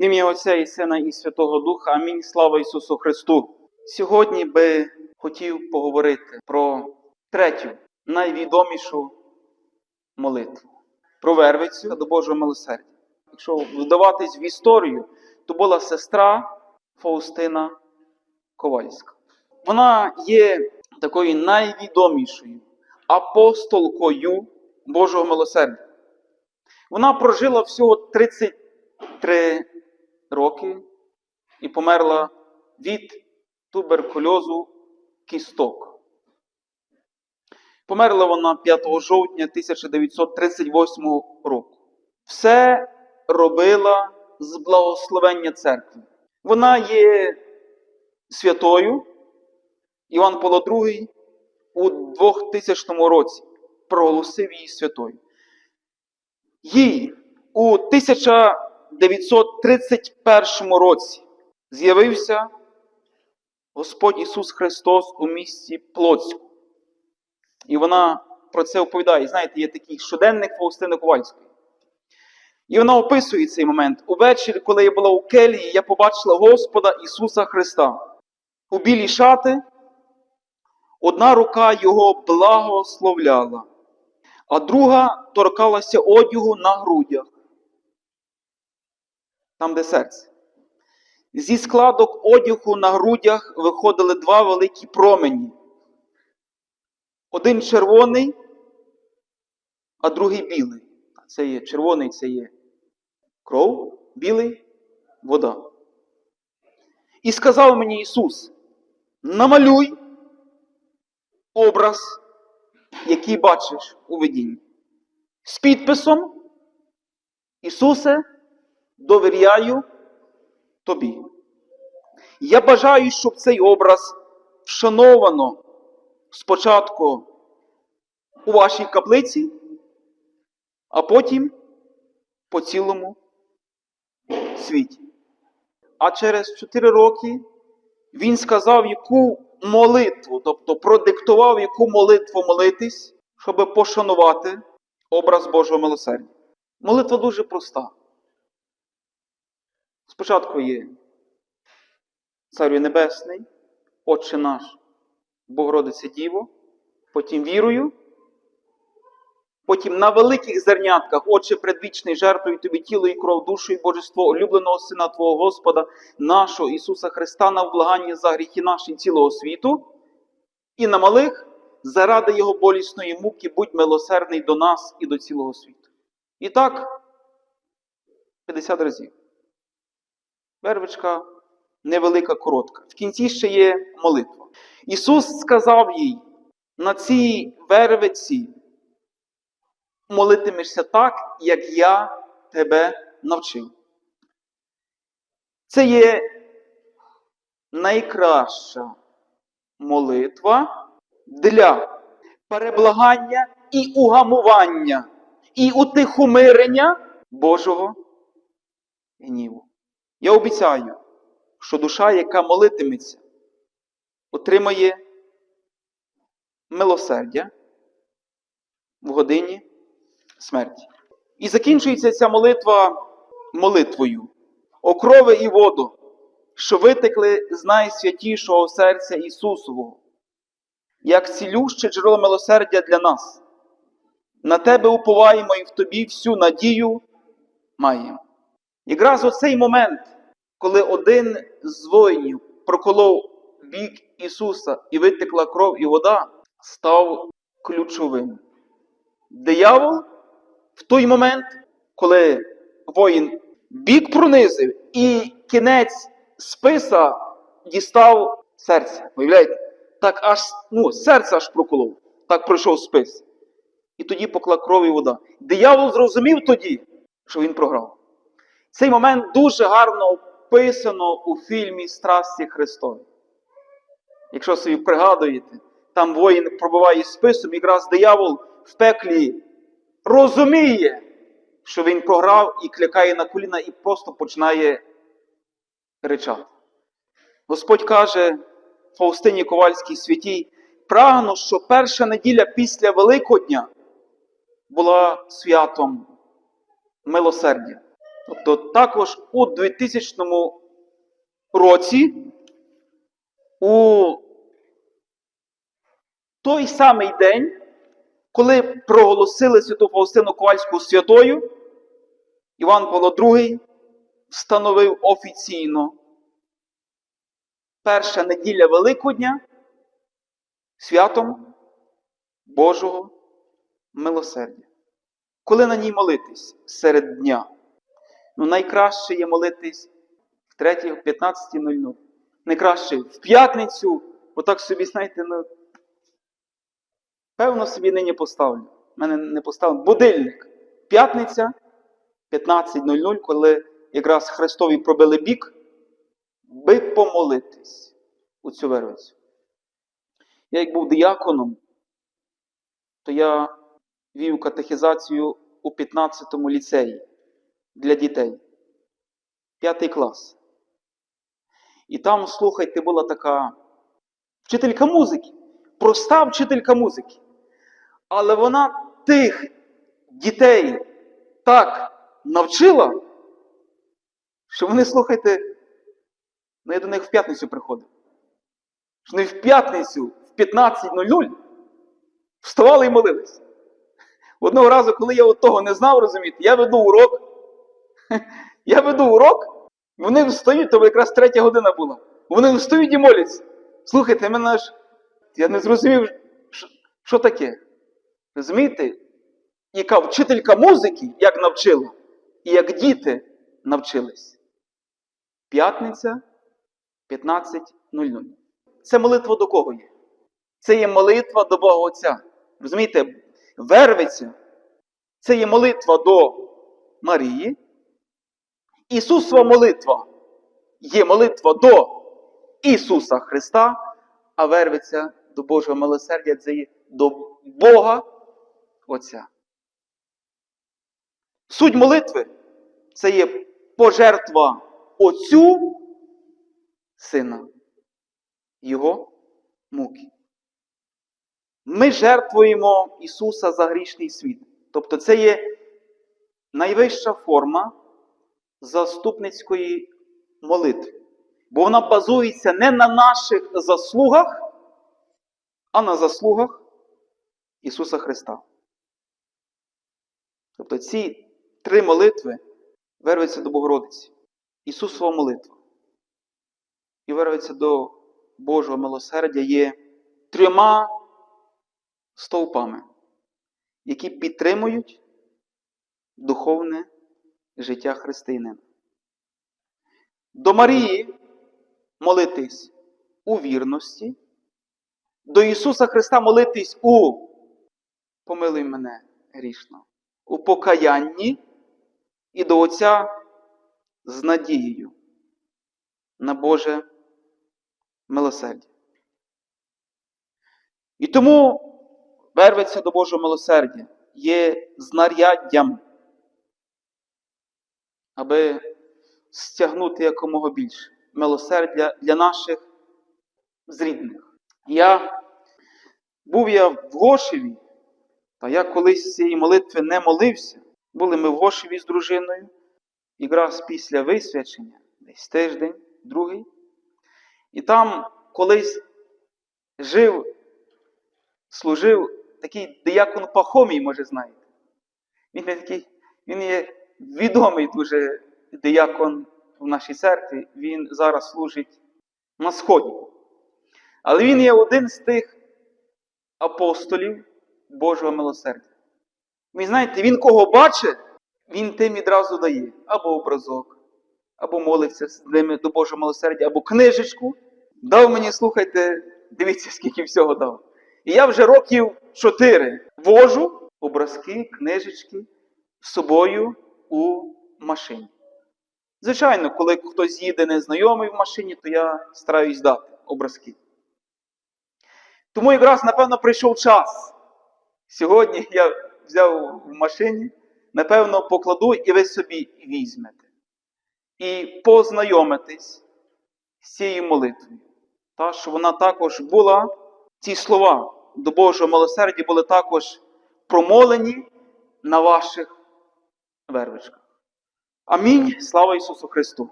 В ім'я Отця і Сина і Святого Духа. Амінь. Слава Ісусу Христу. Сьогодні би хотів поговорити про третю, найвідомішу молитву, про вервицю до Божого милосердя. Якщо вдаватись в історію, то була сестра Фаустина Ковальська. Вона є такою найвідомішою апостолкою Божого милосердя. Вона прожила всього 33 роки і померла від туберкульозу кісток. Померла вона 5 жовтня 1938 року. Все робила з благословення церкви. Вона є святою. Іван Павло II у 2000 році проголосив її святою. Їй у 1931 році з'явився Господь Ісус Христос у місті Плотську. І вона про це оповідає. Знаєте, є такий щоденник Фаустини Ковальської. І вона описує цей момент. Увечері, коли я була у келії, я побачила Господа Ісуса Христа у білій шати. Одна рука його благословляла, а друга торкалася одягу на грудях, там, де серце. Зі складок одягу на грудях виходили два великі промені. Один червоний, а другий білий. Це є червоний, це є кров, білий вода. І сказав мені Ісус: намалюй образ, який бачиш у видінні. З підписом Ісусе, довіряю тобі. Я бажаю, щоб цей образ вшановано спочатку у вашій каплиці, а потім по цілому світі. А через 4 роки він сказав, яку молитву, тобто продиктував, яку молитву молитись, щоб пошанувати образ Божого милосердя. Молитва дуже проста. Спочатку є Царю Небесний, Отче наш, Богородице Діво, потім вірою, потім на великих зернятках, Отче предвічний, жертвою тобі тіло і кров, душу і божество, улюбленого Сина Твого Господа, нашого Ісуса Христа, на вблагання за гріхи наші цілого світу, і на малих, заради Його болісної муки, будь милосердний до нас і до цілого світу. І так, 50 разів. Вервичка невелика, коротка. В кінці ще є молитва. Ісус сказав їй на цій вервиці молитимешся так, як я тебе навчив. Це є найкраща молитва для переблагання і угамування, і утихомирення Божого гніву. Я обіцяю, що душа, яка молитиметься, отримає милосердя в годині смерті. І закінчується ця молитва молитвою. Окрови і воду, що витекли з найсвятішого серця Ісусового, як цілюще джерело милосердя для нас. На тебе уповаємо і в тобі всю надію маємо. Якраз оцей момент, коли один з воїнів проколов бік Ісуса і витекла кров і вода, став ключовим. Диявол в той момент, коли воїн бік пронизив і кінець списа дістав серце. Уявляєте? Так аж ну, серце аж проколов. Так пройшов спис. І тоді поклав кров і вода. Диявол зрозумів тоді, що він програв. Цей момент дуже гарно описано у фільмі Страсті Христові. Якщо собі пригадуєте, там воїн пробиває списом, якраз диявол в пеклі розуміє, що він програв і клякає на коліна і просто починає кричати. Господь каже Фаустині Ковальській святій, прагну, що перша неділя після Великодня була святом милосердя. Тобто також у 2000 році у той самий день, коли проголосили Святу Фаустину Ковальську святою, Іван Павло II встановив офіційно перша неділя Великодня святом Божого милосердя. Коли на ній молитись серед дня? Ну, найкраще є молитись в 3, в 15.00. Найкраще в п'ятницю, отак собі, знаєте, ну, певно собі нині поставлю. У мене не поставлено. Будильник. П'ятниця 15.00, коли якраз Христові пробили бік, би помолитись у цю вервицю. Я як був дияконом, то я вів катехізацію у 15-му ліцеї для дітей. П'ятий клас. І там, слухайте, була така вчителька музики, проста вчителька музики. Але вона тих дітей так навчила, що вони, слухайте, ну я до них в п'ятницю приходив. Що вони в п'ятницю в 15.00 вставали і молились. Одного разу, коли я от того не знав, розумієте, я веду урок. Я веду урок, вони встають, то якраз третя година була. Вони встають і моляться. Слухайте, мене ж. Я не зрозумів, що, що таке. Розумієте? Яка вчителька музики, як навчила, і як діти навчились. П'ятниця 15.00. Це молитва до кого є? Це є молитва до Бога Отця. Розумієте, вервиця це є молитва до Марії. Ісусова молитва є молитва до Ісуса Христа, а вервиця до Божого милосердя це є до Бога Отця. Суть молитви це є пожертва Отцю Сина, Його муки. Ми жертвуємо Ісуса за грішний світ. Тобто це є найвища форма заступницької молитви. Бо вона базується не на наших заслугах, а на заслугах Ісуса Христа. Тобто ці три молитви вервуються до Богородиці. Ісусова молитва. І вервується до Божого милосердя є трьома стовпами, які підтримують духовне життя християнина. До Марії молитись у вірності, до Ісуса Христа молитись у помилуй мене грішно, у покаянні і до Отця з надією на Боже милосердя. І тому верветься до Божого милосердя є знаряддям, аби стягнути якомога більше милосердя для наших зрідних. Я був я в Гошеві, та я колись цієї молитви не молився. Були ми в Гошеві з дружиною, якраз після висвячення, десь тиждень, другий. І там колись жив, служив такий диякон Пахомій, може, знаєте. Він є такий, він є відомий дуже диякон в нашій церкві. Він зараз служить на Сході. Але він є один з тих апостолів Божого милосердя. Ви знаєте, він кого бачить, він тим відразу дає або образок, або молиться з ними до Божого милосердя, або книжечку. Дав мені, слухайте, дивіться, скільки всього дав. І я вже років чотири вожу образки, книжечки з собою у машині. Звичайно, коли хтось їде незнайомий в машині, то я стараюсь дати образки. Тому якраз, напевно, прийшов час. Сьогодні я взяв в машині, напевно, покладу, і ви собі візьмете. І познайомитесь з цією молитвою. Та, що вона також була, ці слова до Божого милосердя були також промолені на ваших вервичках. Амінь. Слава Ісусу Христу!